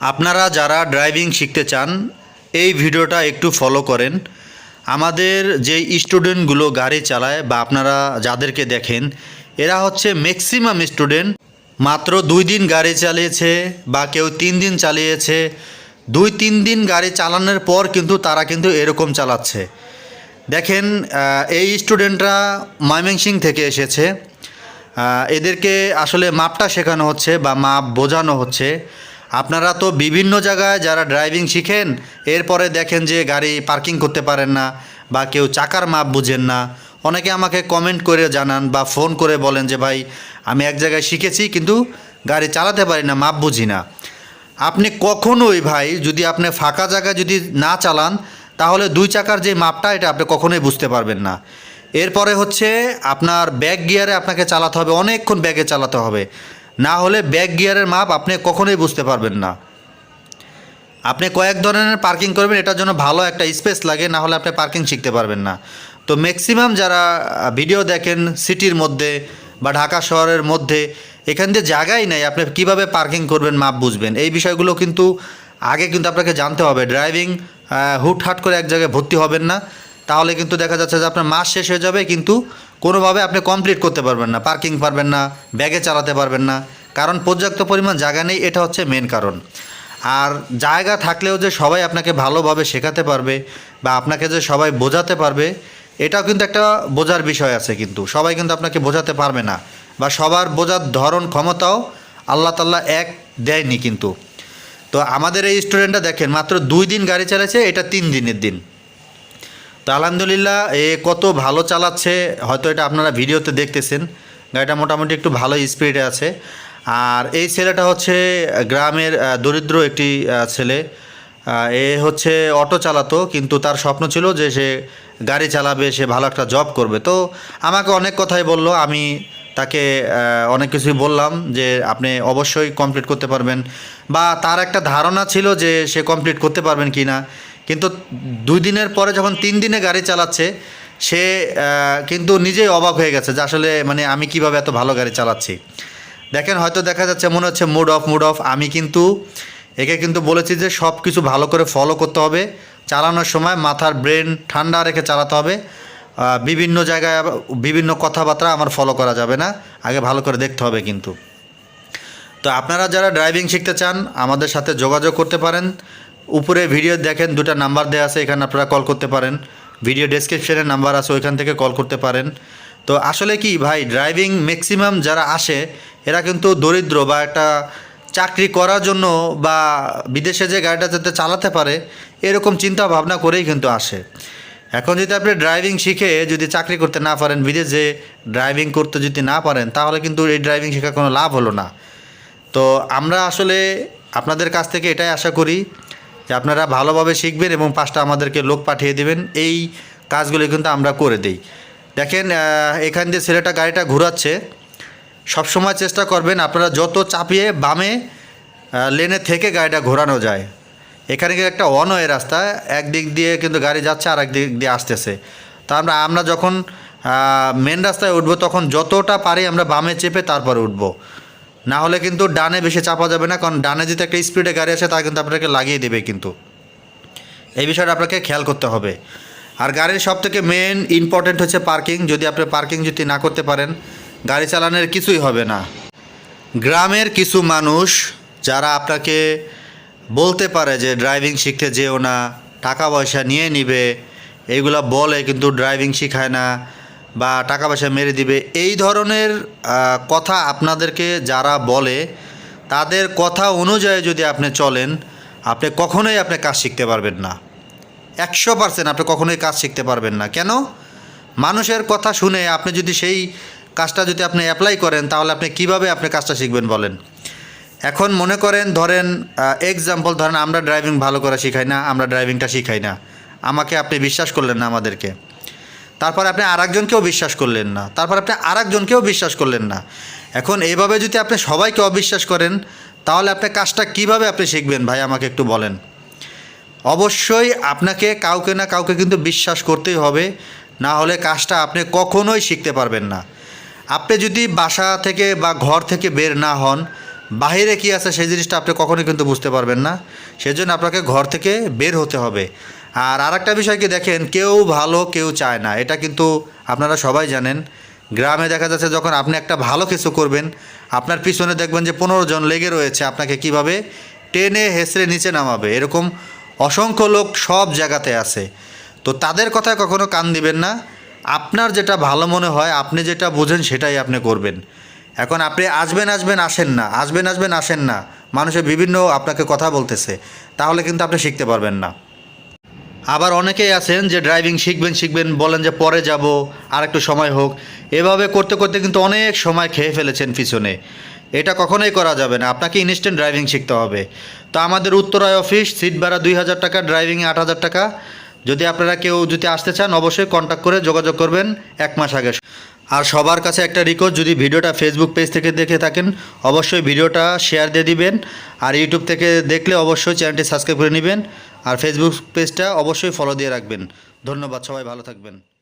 আপনারা যারা ড্রাইভিং শিখতে চান, এই ভিডিওটা একটু ফলো করেন। আমাদের যে স্টুডেন্টগুলো গাড়ি চালায় বা আপনারা যাদেরকে দেখেন, এরা হচ্ছে ম্যাক্সিমাম স্টুডেন্ট মাত্র দুই দিন গাড়ি চালিয়েছে বা কেউ তিন দিন চালিয়েছে। দুই তিন দিন গাড়ি চালানোর পর কিন্তু তারা কিন্তু এরকম চালাচ্ছে। দেখেন এই স্টুডেন্টরা ময়মনসিং থেকে এসেছে। এদেরকে আসলে মাপটা শেখানো হচ্ছে বা মাপ বোঝানো হচ্ছে। আপনারা তো বিভিন্ন জায়গায় যারা ড্রাইভিং শিখেন, এরপরে দেখেন যে গাড়ি পার্কিং করতে পারেন না বা কেউ চাকার মাপ বুঝেন না। অনেকে আমাকে কমেন্ট করে জানান বা ফোন করে বলেন যে, ভাই, আমি এক জায়গায় শিখেছি, কিন্তু গাড়ি চালাতে পারি না, মাপ বুঝি না। আপনি কখনোই ভাই, যদি আপনি ফাঁকা জায়গায় যদি না চালান, তাহলে দুই চাকার যে মাপটা, এটা আপনি কখনোই বুঝতে পারবেন না। এরপরে হচ্ছে, আপনার ব্যাক গিয়ারে আপনাকে চালাতে হবে, অনেকক্ষণ ব্যাগে চালাতে হবে। না হলে ব্যাক গিয়ারের মাপ আপনি কখনোই বুঝতে পারবেন না। আপনি কয়েক ধরনের পার্কিং করবেন, এটার জন্য ভালো একটা স্পেস লাগে, না হলে আপনি পার্কিং শিখতে পারবেন না। তো ম্যাক্সিমাম যারা ভিডিও দেখেন সিটির মধ্যে বা ঢাকা শহরের মধ্যে, এখান দিয়ে জায়গাই নেই, আপনি কীভাবে পার্কিং করবেন, মাপ বুঝবেন। এই বিষয়গুলো কিন্তু আগে কিন্তু আপনাকে জানতে হবে। ড্রাইভিং হুটহাট করে এক জায়গায় ভর্তি হবেন না। তাহলে কিন্তু দেখা যাচ্ছে যে আপনার মাস শেষ হয়ে যাবে, কিন্তু কোনোভাবে আপনি কমপ্লিট করতে পারবেন না। পার্কিং পারবেন না ব্যাগে চালাতে পারবেন না। কারণ পর্যাপ্ত পরিমাণ জায়গা নেই, এটা হচ্ছে মেন কারণ। আর জায়গা থাকলেও যে সবাই আপনাকে ভালোভাবে শেখাতে পারবে বা আপনাকে যে সবাই বোঝাতে পারবে, এটাও কিন্তু একটা বোঝার বিষয় আছে কিন্তু। সবাই কিন্তু আপনাকে বোঝাতে পারবে না বা সবার বোঝার ধরন, ক্ষমতাও আল্লাহ তাল্লাহ এক দেয়নি কিন্তু। তো আমাদের এই স্টুডেন্টটা দেখেন, মাত্র দুই দিন গাড়ি চালাচ্ছে, এটা তিন দিনের দিন। তো আলহামদুলিল্লাহ, এ কত ভালো চালাচ্ছে, হয়তো এটা আপনারা ভিডিওতে দেখতেছেন। গাড়িটা মোটামুটি একটু ভালো স্পিডে আছে। আর এই ছেলেটা হচ্ছে গ্রামের দরিদ্র একটি ছেলে। এ হচ্ছে অটো চালাতো, কিন্তু তার স্বপ্ন ছিল যে সে গাড়ি চালাবে, সে ভালো একটা জব করবে। তো আমাকে অনেক কথাই বলল, আমি তাকে অনেক কিছুই বললাম যে আপনি অবশ্যই কমপ্লিট করতে পারবেন। বা তার একটা ধারণা ছিল যে সে কমপ্লিট করতে পারবেন কি না কিন্তু দুই দিনের পরে যখন তিন দিনে গাড়ি চালাচ্ছে, সে কিন্তু নিজেই অবাক হয়ে গেছে যে আসলে মানে আমি কীভাবে এত ভালো গাড়ি চালাচ্ছি। দেখেন হয়তো দেখা যাচ্ছে, মনে হচ্ছে মুড অফ মুড অফ আমি কিন্তু, একে কিন্তু বলেছি যে সব কিছু ভালো করে ফলো করতে হবে। চালানোর সময় মাথার ব্রেন ঠান্ডা রেখে চালাতে হবে। বিভিন্ন জায়গায় বিভিন্ন কথাবার্তা আমার ফলো করা যাবে না। আগে ভালো করে দেখতে হবে কিন্তু। তো আপনারা যারা ড্রাইভিং শিখতে চান, আমাদের সাথে যোগাযোগ করতে পারেন। উপরে ভিডিও দেখেন, দুটো নাম্বার দেওয়া আছে, এখানে আপনারা কল করতে পারেন। ভিডিও ডেসক্রিপশনে নাম্বার আছে, ওইখান থেকে কল করতে পারেন। তো আসলে কি ভাই ড্রাইভিং ম্যাক্সিমাম যারা আসে, এরা কিন্তু দরিদ্র বা একটা চাকরি করার জন্য বা বিদেশে যে গাড়িটা যাতে চালাতে পারে, এরকম চিন্তা ভাবনা করেই কিন্তু আসে। এখন যদি আপনি ড্রাইভিং শিখে যদি চাকরি করতে না পারেন, বিদেশে ড্রাইভিং করতে যদি না পারেন, তাহলে কিন্তু এই ড্রাইভিং শেখার কোনো লাভ হলো না। তো আমরা আসলে আপনাদের কাছ থেকে এটাই আশা করি যে আপনারা ভালোভাবে শিখবেন এবং পাঁচটা আমাদেরকে লোক পাঠিয়ে দেবেন, এই কাজগুলো কিন্তু আমরা করে দিই। দেখেন এখান দিয়ে ছেলেটা গাড়িটা ঘোরাচ্ছে। সবসময় চেষ্টা করবেন আপনারা যত চাপিয়ে বামে লেনে থেকে গাড়িটা ঘোরানো যায়। এখানে কিন্তু একটা অন ওয়ে রাস্তা, একদিক দিয়ে কিন্তু গাড়ি যাচ্ছে আর একদিক দিয়ে আসতেছে। তা আমরা আমরা যখন মেন রাস্তায় উঠবো, তখন যতটা পারি আমরা বামে চেপে তারপরে উঠবো। না হলে কিন্তু ডানে বেশি চাপা যাবে না, কারণ ডানে যদি একটা স্পিডে গাড়ি আসে, তা কিন্তু আপনাকে লাগিয়ে দেবে কিন্তু। এই বিষয়টা আপনাকে খেয়াল করতে হবে। আর গাড়ির সব থেকে মেন ইম্পর্টেন্ট হচ্ছে পার্কিং যদি আপনি পার্কিং যদি না করতে পারেন, গাড়ি চালানোর কিছুই হবে না। গ্রামের কিছু মানুষ যারা আপনাকে বলতে পারে যে ড্রাইভিং শিখতে যেও না, টাকা পয়সা নিয়ে নিবে এইগুলা বলে কিন্তু ড্রাইভিং শিখায় না বা টাকা পয়সা মেরে দিবে। এই ধরনের কথা আপনাদেরকে যারা বলে, তাদের কথা অনুযায়ী যদি আপনি চলেন, আপনি কখনোই আপনি কাজ শিখতে পারবেন না। একশো পার্সেন্ট আপনি কখনোই কাজ শিখতে পারবেন না। কেন? মানুষের কথা শুনে আপনি যদি সেই কাজটা যদি আপনি অ্যাপ্লাই করেন, তাহলে আপনি কীভাবে আপনি কাজটা শিখবেন বলেন? এখন মনে করেন, ধরেন এক্সাম্পল ধরেন, আমরা ড্রাইভিং ভালো করে শিখাই না, আমরা ড্রাইভিংটা শিখাই না। আমাকে আপনি বিশ্বাস করলেন না আমাদেরকে। তারপর আপনি আরেকজনকেও বিশ্বাস করলেন না। তারপর আপনি আরেকজনকেও বিশ্বাস করলেন না। এখন এইভাবে যদি আপনি সবাইকে অবিশ্বাস করেন, তাহলে আপনি কাজটা কীভাবে আপনি শিখবেন? ভাই, আমাকে একটু বলেন। অবশ্যই আপনাকে কাউকে না কাউকে কিন্তু বিশ্বাস করতেই হবে, না হলে কাজটা আপনি কখনোই শিখতে পারবেন না। আপনি যদি বাসা থেকে বা ঘর থেকে বের না হন, বাহিরে কি আছে সেই জিনিসটা আপনি কখনোই কিন্তু বুঝতে পারবেন না। সেজন্য আপনাকে ঘর থেকে বের হতে হবে। আর আরেকটা বিষয় কি দেখেন, কেউ ভালো কেউ চায় না। এটা কিন্তু আপনারা সবাই জানেন। গ্রামে দেখা যাচ্ছে যখন আপনি একটা ভালো কিছু করবেন, আপনার পিছনে দেখবেন যে পনেরো জন লেগে রয়েছে, আপনাকে কীভাবে টেনে হেসড়ে নিচে নামাবে। এরকম অসংখ্য লোক সব জায়গাতে আছে। তো তাদের কথায় কখনো কান দিবেন না। আপনার যেটা ভালো মনে হয়, আপনি যেটা বোঝেন সেটাই আপনি করবেন। এখন আপনি আসবেন আসবেন, আসেন না, আসবেন আসবেন, আসেন না। মানুষের বিভিন্ন আপনাকে কথা বলতেছে। তাহলে কিন্তু আপনি শিখতে পারবেন না। আবার অনেকেই আছেন যে ড্রাইভিং শিখবেন শিখবেন, বলেন যে পরে যাব আর একটু সময় হোক। এভাবে করতে করতে কিন্তু অনেক সময় খেয়ে ফেলেছেন পিছনে। এটা কখনোই করা যাবে না। আপনাকে ইনস্ট্যান্ট ড্রাইভিং শিখতে হবে। তো আমাদের উত্তরায় অফিস সিট ভাড়া দুই হাজার টাকা ড্রাইভিংয়ে আট হাজার টাকা। যদি আপনারা কেউ যদি আসতে চান, অবশ্যই কন্ট্যাক্ট করে যোগাযোগ করবেন এক মাস আগে। আর সবার কাছে একটা রিকোয়েস্ট যদি ভিডিওটা ফেসবুক পেজ থেকে দেখে থাকেন, অবশ্যই ভিডিওটা শেয়ার দিয়ে দিবেন। আর ইউটিউব থেকে দেখলে অবশ্যই চ্যানেলটি সাবস্ক্রাইব করে নেবেন। আর ফেসবুক পেজটা অবশ্যই ফলো দিয়ে রাখবেন। ধন্যবাদ, সবাই ভালো থাকবেন।